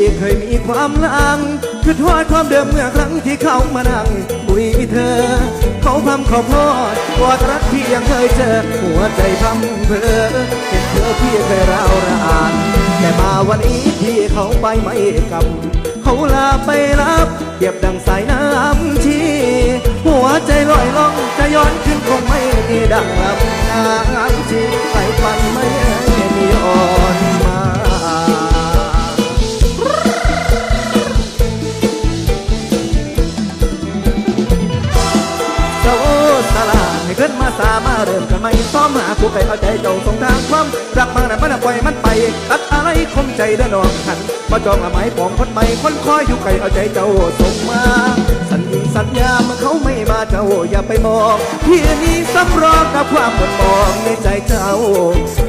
พี่เคยมีความลังคือทอดความเดิมเมื่อครั้งที่เขามานั่งคุยเธอ เขาพำเขาพอดกอดรักพี่ยังเคยเจอ หัวใจพำเพอเห็นเธอพี่เคยร้าวรานแต่มาวันนี้พี่เขาไปไม่กลับเขาลาไปรับเปรียบดังสายน้ำชีหัวใจลอยล่องจะย้อนขึ้นคงไม่มีดังลำน้ำ ลาให้ขึ้นมาสามาเริ่มกันใหม่ซ้อมหาคู่ใครเอาใจเจ้าส่งทางความรักมาแต่มันปล่อยมันไปตัดอะไรคมใจเด้อน้องขันมาจองละไม้ปองคนใหม่คนคอยอยู่ใครเอาใจเจ้าส่งมา สัญญิงสัญญาเมื่อเขาไม่มาเจ้าอย่าไปมองพี่นี้สำรองกับความหมดมองในใจเจ้า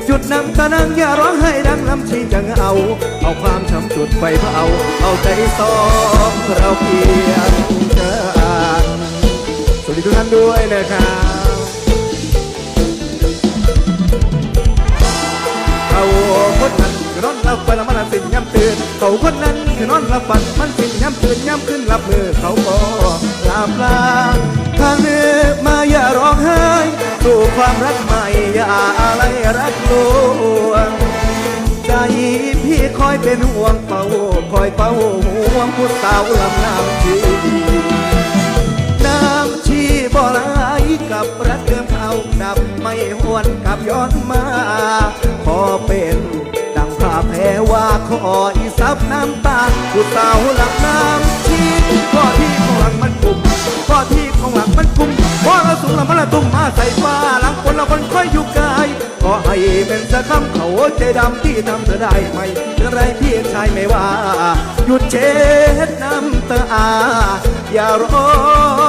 จุดน้ำตานังอย่าร้องให้ดังลำชีจะเหงาเอาความช้ำจุดไฟเผาเอาใจสองเราเพียงเจอสวัสดีทุกท่านด้วยนะครับ หลับไปแล้วมันสิ้นย้ำตื่นเขาคนนั้นคือนอนหลับฝันมันสิ้นย้ำตื่นย้ำขึ้นหลับมือเขาก็ลาบลาทางเดินมาอย่าร้องไห้สู่ความรักใหม่อย่าอะไรรักลวงใจพี่คอยเป็นห่วงเฝ้าคอยเฝ้าห่วงผู้สาวลำน้ำชีน้ำชีบ่ไหลกับรักเดิมเอาดับไม่หวนกลับย้อนมาขอเป็น ว่ออีซับน้ำตาผู้สาวหลังน้ำชีข้อที่ของหลังมันกลุ่มข้อที่ของหลังมันกลุ่มว่าเราสูงแล้วมันละตุ้มมาใส่ฟ้าหลังคนละคนค่อยอยู่กายก็ให้เป็นสักคำเขาใจดำที่ทำเธอได้ไหมอะไรพี่ชายไม่ว่า หยุดเช็ดน้ำตาอย่าร้อง